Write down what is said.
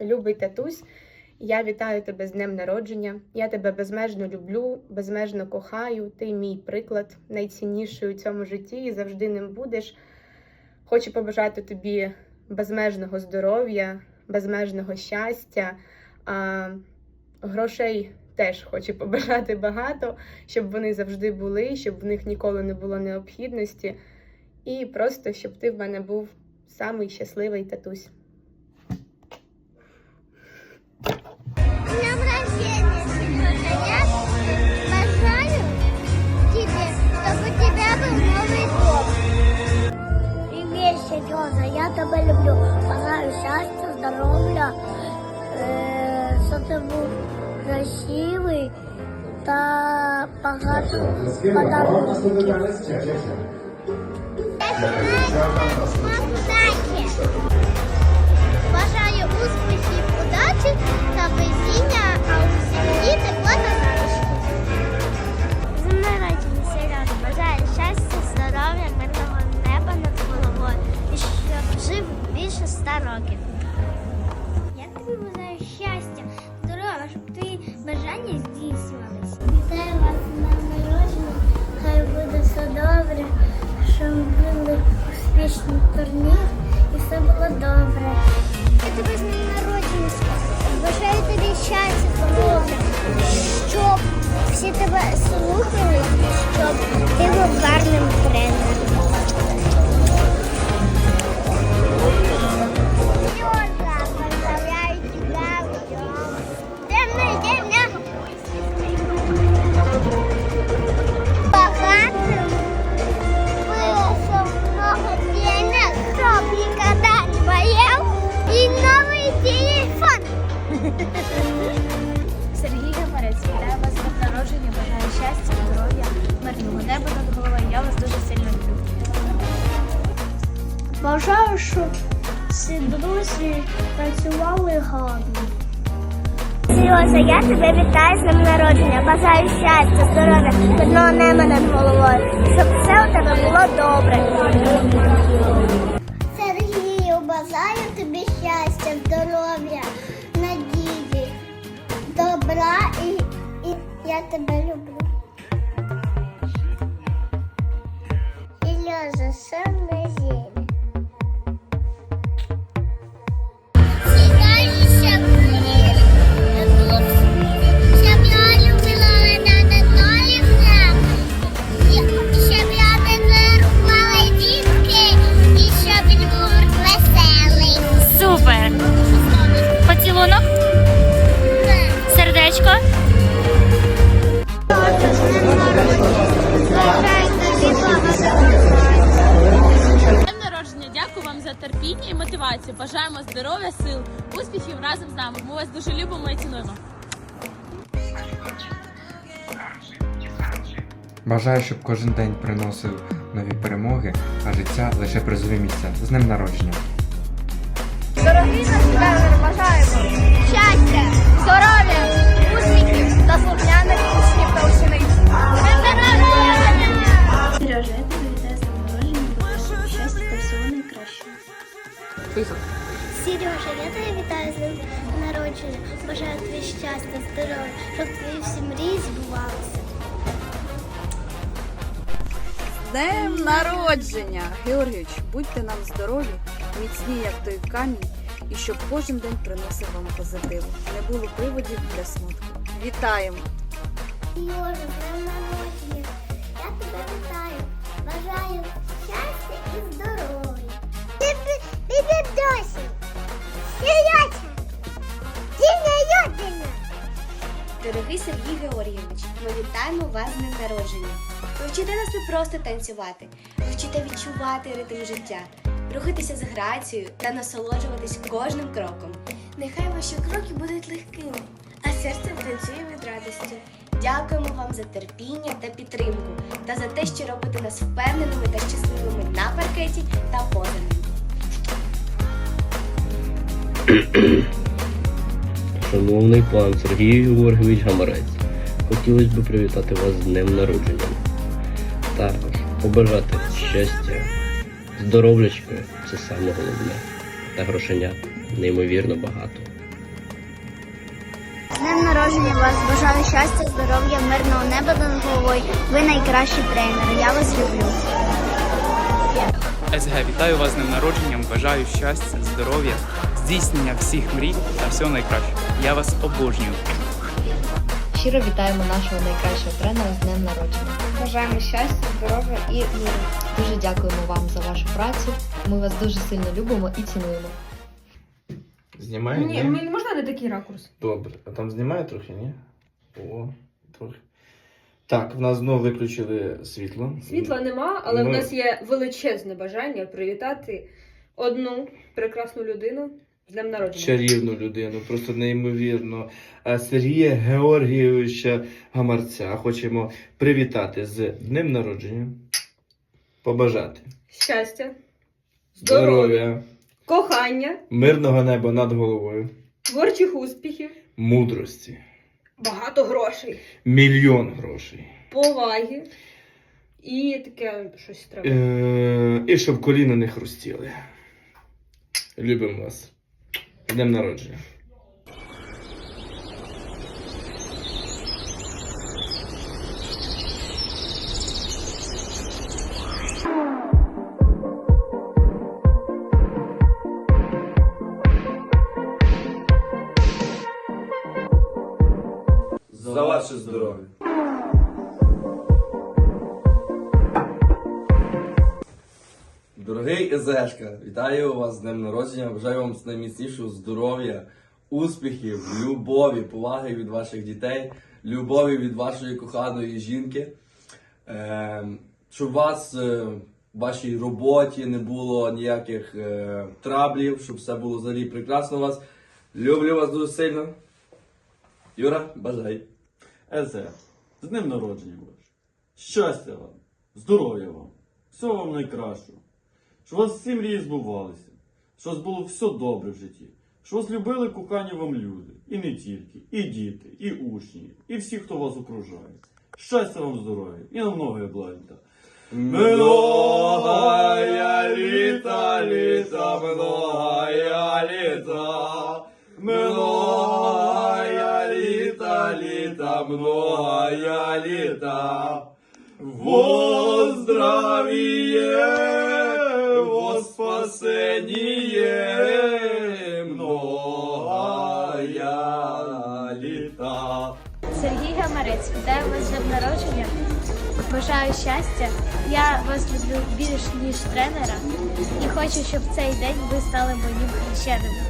Любий татусь, я вітаю тебе з днем народження. Я тебе безмежно люблю, безмежно кохаю. Ти мій приклад, найцінніший у цьому житті і завжди ним будеш. Хочу побажати тобі безмежного здоров'я, безмежного щастя. А, грошей теж хочу побажати багато, щоб вони завжди були, щоб в них ніколи не було необхідності. І просто щоб ти в мене був самий щасливий татусь. Я тебя люблю. Бажаю щастя, здоров'я, е, щоб ти був красивий та багато подарунків. Бажання здійснювалися. Вітаю вас днем народження, хай буде все добре, щоб були успішні турніри і все було добре. Я тебе з днем народження бажаю тобі щастя, здоров'я, щоб всі тебе слухали, щоб ти був гарним тренером. Бажаю, щоб всі друзі працювали гарно. Серйоза, я тебе вітаю з днем народження. Бажаю щастя, здоров'я, мирного неба над головою, щоб все у тебе було добре. Сергію, бажаю тобі щастя, здоров'я, надії, добра і, і я тебе люблю. Успіхів разом з нами. Ми вас дуже любимо і цінуємо. Бажаю, щоб кожен день приносив нові перемоги, а життя лише призові місця. З ним народження! Дорогі наші народження. Бажаю тобі щастя, здоров'я, щоб твої всі мрії збувалися. Днем народження! Георгійович, будьте нам здорові, міцні, як той камінь, і щоб кожен день приносив вам позитиву. Не було приводів для смутку. Вітаємо! З днем народження. Я тебе вітаю. Бажаю щастя і здоров'я. Бібі Дорогий Сергій Георгійович, ми вітаємо вас з днем народження. Ви вчите нас не просто танцювати, ви вчите відчувати ритм життя, рухатися з грацією та насолоджуватись кожним кроком. Нехай ваші кроки будуть легкими, а серце танцює від радості. Дякуємо вам за терпіння та підтримку та за те, що робите нас впевненими та щасливими на паркеті та поза. Шановний пан Сергій Георгійович Гамарець, хотілося б привітати вас з днем народження. Також побажати щастя, здоров'ячка це саме головне, та грошенят неймовірно багато. З днем народження вас бажаю щастя, здоров'я, мирного неба над головою. Ви найкращий тренер. Я вас люблю. СГ, вітаю вас з днем народженням, бажаю щастя, здоров'я, здійснення всіх мрій та всього найкращого. Я вас обожнюю. Щиро вітаємо нашого найкращого тренера з днем народження. Бажаємо щастя, здоров'я і миру. Дуже дякуємо вам за вашу працю. Ми вас дуже сильно любимо і цінуємо. Знімає? Ні, мені можна не такий ракурс. Добре. А там знімає трохи, ні? О, трохи. Так, в нас знову виключили світло. Світла нема, але Ну. в нас є величезне бажання привітати одну прекрасну людину з днем народження. Чарівну людину, просто неймовірно. Сергія Георгійовича Гамарця хочемо привітати з днем народження. Побажати Щастя, здоров'я, здоров'я, кохання, мирного неба над головою, творчих успіхів, мудрості, багато грошей, мільйон грошей. поваги і таке щось треба. Е, і щоб коліна не хрустіли. Любимо вас. З Днем народження. За ваше здоров'я. Дорогий Езешка, вітаю вас з днем народження. Бажаю вам найміцнішого здоров'я, успіхів, любові, поваги від ваших дітей, любові від вашої коханої жінки. Е, щоб у вас е, в вашій роботі не було ніяких е, траблів, щоб все було взагалі прекрасно у вас. Люблю вас дуже сильно. Юра, бажай. Езе, з днем народження. Щастя вам, здоров'я вам, всього вам найкращого. Щоб у вас всі мрії збувалися, щоб у вас було все добре в житті, щоб вас любили кохані вам люди. І не тільки, і діти, і учні, і всі, хто вас окружає. Щастя вам, здоров'я і на многое благо. Многая літа, літа, многая літа, многая літа, літа, многая літа. Во здравие, во спасение, многая літа. Сергій Гамарець, вітаю вас з народження. Бажаю щастя. Я вас люблю більш ніж тренера і хочу, щоб цей день ви стали моїм хрещеним.